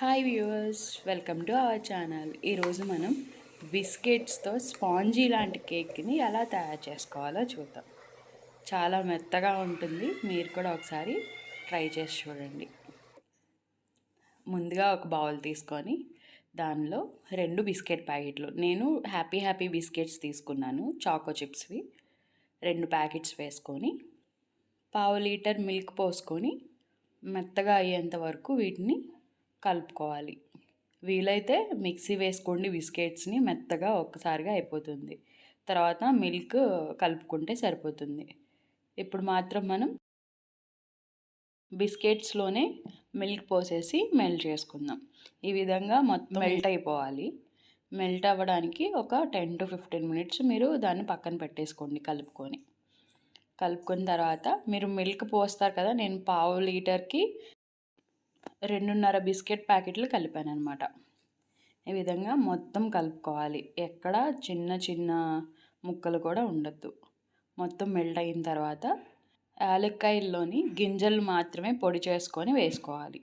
Hi viewers welcome to our channel. ఈరోజు మనం బిస్కెట్స్తో spongy లాంటి కేక్ని ఎలా తయారు చేసుకోవాలో చూద్దాం. చాలా మెత్తగా ఉంటుంది. మీరు కూడా ఒకసారి ట్రై చేసి చూడండి. ముందుగా ఒక బౌల్ తీసుకొని దానిలో రెండు బిస్కెట్ ప్యాకెట్లు. నేను హ్యాపీ హ్యాపీ బిస్కెట్స్ తీసుకున్నాను చాకో చిప్స్వి. రెండు ప్యాకెట్స్ వేసుకొని పావు లీటర్ మిల్క్ పోసుకొని మెత్తగా అయ్యేంత వరకు వీటిని కలుపుకోవాలి. వీలైతే మిక్సీ వేసుకోండి బిస్కెట్స్ని మెత్తగా ఒక్కసారిగా అయిపోతుంది. తర్వాత మిల్క్ కలుపుకుంటే సరిపోతుంది. ఇప్పుడు మాత్రం మనం బిస్కెట్స్లోనే మిల్క్ పోసేసి మెల్ట్ చేసుకుందాం. ఈ విధంగా మొత్తం మెల్ట్ అయిపోవాలి. మెల్ట్ అవ్వడానికి ఒక టెన్ టు ఫిఫ్టీన్ మినిట్స్ మీరు దాన్ని పక్కన పెట్టేసుకోండి కలుపుకొని. కలుపుకున్న తర్వాత మీరు మిల్క్ పోస్తారు కదా నేను పావు లీటర్కి రెండున్నర బిస్కెట్ ప్యాకెట్లు కలిపాను అనమాట ఈ విధంగా మొత్తం కలుపుకోవాలి. ఎక్కడ చిన్న చిన్న ముక్కలు కూడా ఉండద్దు. మొత్తం మెల్ట్ అయిన తర్వాత యాలక్కాయల్లోని గింజలు మాత్రమే పొడి చేసుకొని వేసుకోవాలి.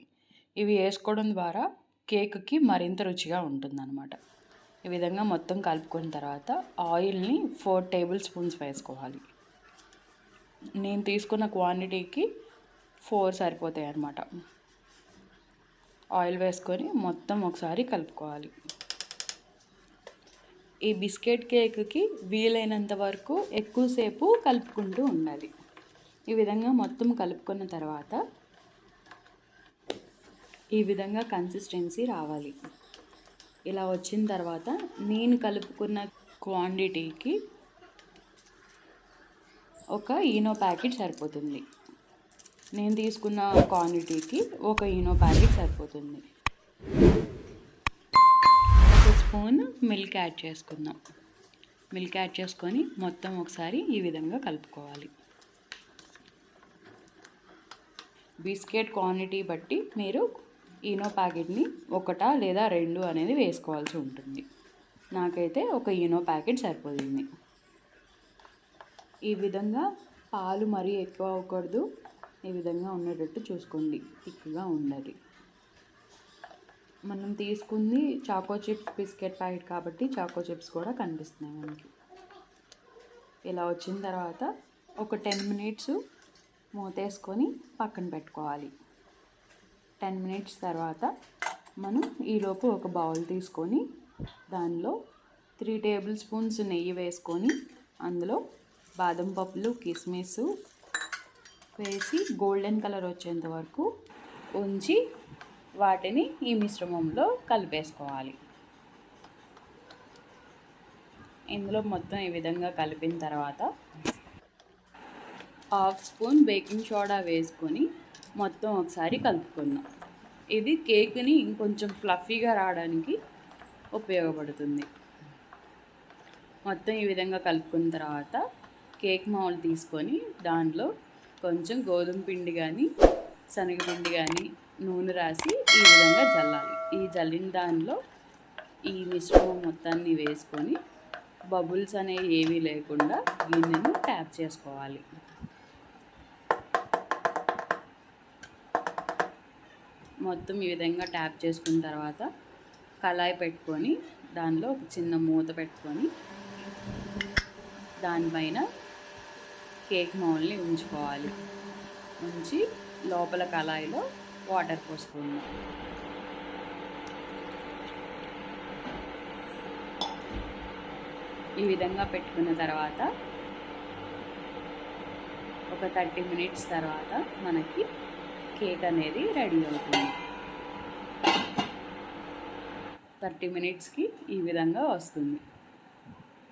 ఇవి వేసుకోవడం ద్వారా కేక్కి మరింత రుచిగా ఉంటుందన్నమాట ఈ విధంగా మొత్తం కలుపుకున్న తర్వాత ఆయిల్ని ఫోర్ టేబుల్ స్పూన్స్ వేసుకోవాలి. నేను తీసుకున్న క్వాంటిటీకి ఫోర్ సరిపోతాయి అన్నమాట ఆయిల్ వేసుకొని మొత్తం ఒకసారి కలుపుకోవాలి. ఈ బిస్కెట్ కేక్కి వీలైనంత వరకు ఎక్కువసేపు కలుపుకుంటూ ఉండాలి. ఈ విధంగా మొత్తం కలుపుకున్న తర్వాత ఈ విధంగా కన్సిస్టెన్సీ రావాలి. ఇలా వచ్చిన తర్వాత నేను కలుపుకున్న క్వాంటిటీకి ఒక ఈనో ప్యాకెట్ సరిపోతుంది. నేను తీసుకున్న క్వాంటిటీకి ఒక ఈనో ప్యాకెట్ సరిపోతుంది. ఒక స్పూన్ మిల్క్ యాడ్ చేసుకుందాం. మిల్క్ యాడ్ చేసుకొని మొత్తం ఒకసారి ఈ విధంగా కలుపుకోవాలి. బిస్కెట్ క్వాంటిటీ బట్టి మీరు ఈనో ప్యాకెట్ని ఒకటా లేదా రెండు అనేది వేసుకోవాల్సి ఉంటుంది. నాకైతే ఒక ఈనో ప్యాకెట్ సరిపోతుంది. ఈ విధంగా పాలు మరీ ఎక్కువ అవ్వకూడదు. ఈ విధంగా ఉండేటట్టు చూసుకోండి. థిక్గా ఉండాలి. మనం తీసుకుంది చాకో చిప్స్ బిస్కెట్ ప్యాకెట్ కాబట్టి చాకో చిప్స్ కూడా కనిపిస్తున్నాయి మనకి. ఇలా వచ్చిన తర్వాత ఒక టెన్ మినిట్స్ మూతేసుకొని పక్కన పెట్టుకోవాలి. టెన్ మినిట్స్ తర్వాత మనం ఈలోపు ఒక బౌల్ తీసుకొని దానిలో త్రీ టేబుల్ స్పూన్స్ నెయ్యి వేసుకొని అందులో బాదం పప్పులు కిస్మిస్ వేసి గోల్డెన్ కలర్ వచ్చేంత వరకు ఉంచి వాటిని ఈ మిశ్రమంలో కలిపేసుకోవాలి. ఇందులో మొత్తం ఈ విధంగా కలిపిన తర్వాత హాఫ్ స్పూన్ బేకింగ్ సోడా వేసుకొని మొత్తం ఒకసారి కలుపుకుందాం. ఇది కేక్ని ఇంకొంచెం ఫ్లఫీగా రావడానికి ఉపయోగపడుతుంది. మొత్తం ఈ విధంగా కలుపుకున్న తర్వాత కేక్ మౌల్ తీసుకొని దానిలో కొంచెం గోధుమ పిండి కానీ శనగపిండి కానీ నూనె రాసి ఈ విధంగా జల్లాలి. ఈ జల్లిన దానిలో ఈ మిశ్రమం మొత్తాన్ని వేసుకొని బబుల్స్ అనేవి ఏమీ లేకుండా గిన్నెను ట్యాప్ చేసుకోవాలి. మొత్తం ఈ విధంగా ట్యాప్ చేసుకున్న తర్వాత కళాయి పెట్టుకొని దానిలో ఒక చిన్న మూత పెట్టుకొని దానిపైన కేక్ మౌల్ని ఉంచుకోవాలి. ఉంచి లోపల కళాయిలో వాటర్ పోసుకుందాం. ఈ విధంగా పెట్టుకున్న తర్వాత ఒక థర్టీ మినిట్స్ తర్వాత మనకి కేక్ అనేది రెడీ అవుతుంది. థర్టీ మినిట్స్కి ఈ విధంగా వస్తుంది.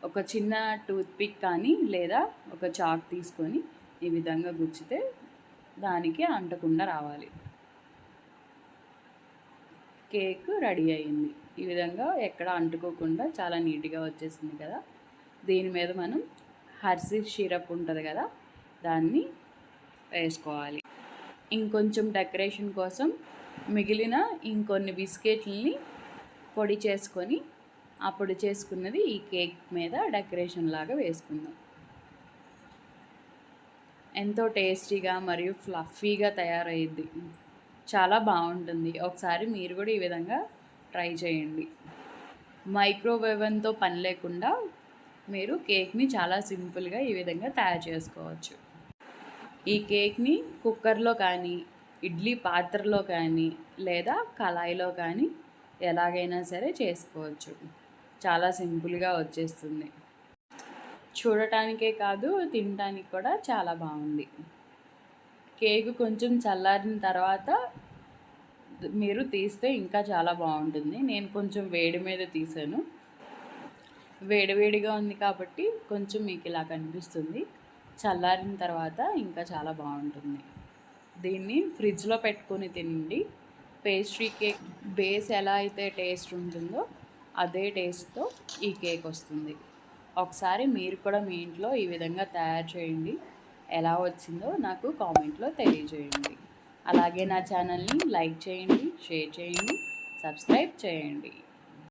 ఒక చిన్న టూత్పిక్ కానీ లేదా ఒక చాక్ తీసుకొని ఈ విధంగా గుచ్చితే దానికి అంటకుండా రావాలి. కేక్ రెడీ అయింది ఈ విధంగా ఎక్కడ అంటుకోకుండా చాలా నీట్గా వచ్చేసింది కదా. దీని మీద మనం హర్సీ షీరప్ ఉంటుంది కదా దాన్ని వేసుకోవాలి. ఇంకొంచెం డెకరేషన్ కోసం మిగిలిన ఇంకొన్ని బిస్కెట్లని పొడి చేసుకొని అప్పుడు చేసుకున్నది ఈ కేక్ మీద డెకరేషన్ లాగా వేసుకుందాం. ఎంతో టేస్టీగా మరియు ఫ్లఫీగా తయారయ్యింది చాలా బాగుంటుంది. ఒకసారి మీరు కూడా ఈ విధంగా ట్రై చేయండి. మైక్రోవేవెన్తో పని లేకుండా మీరు కేక్ని చాలా సింపుల్గా ఈ విధంగా తయారు చేసుకోవచ్చు. ఈ కేక్ని కుక్కర్లో కానీ ఇడ్లీ పాత్రలో కానీ లేదా కళాయిలో కానీ ఎలాగైనా సరే చేసుకోవచ్చు. చాలా సింపుల్గా వచ్చేస్తుంది. చూడటానికే కాదు తినడానికి కూడా చాలా బాగుంది. కేక్ కొంచెం చల్లారిన తర్వాత మీరు తీస్తే ఇంకా చాలా బాగుంటుంది. నేను కొంచెం వేడి మీద తీసాను. వేడివేడిగా ఉంది కాబట్టి కొంచెం మీకు ఇలా కనిపిస్తుంది. చల్లారిన తర్వాత ఇంకా చాలా బాగుంటుంది. దీన్ని ఫ్రిడ్జ్లో పెట్టుకొని తినండి. పేస్ట్రీ కేక్ బేస్ ఎలా అయితే టేస్ట్ ఉంటుందో అదే టేస్ట్తో ఈ కేక్ వస్తుంది ఒకసారి మీరు కూడా మీ ఇంట్లో ఈ విధంగా తయారు చేయండి. ఎలా వచ్చిందో నాకు కామెంట్లో తెలియజేయండి. అలాగే నా ఛానల్ని లైక్ చేయండి షేర్ చేయండి సబ్స్క్రైబ్ చేయండి.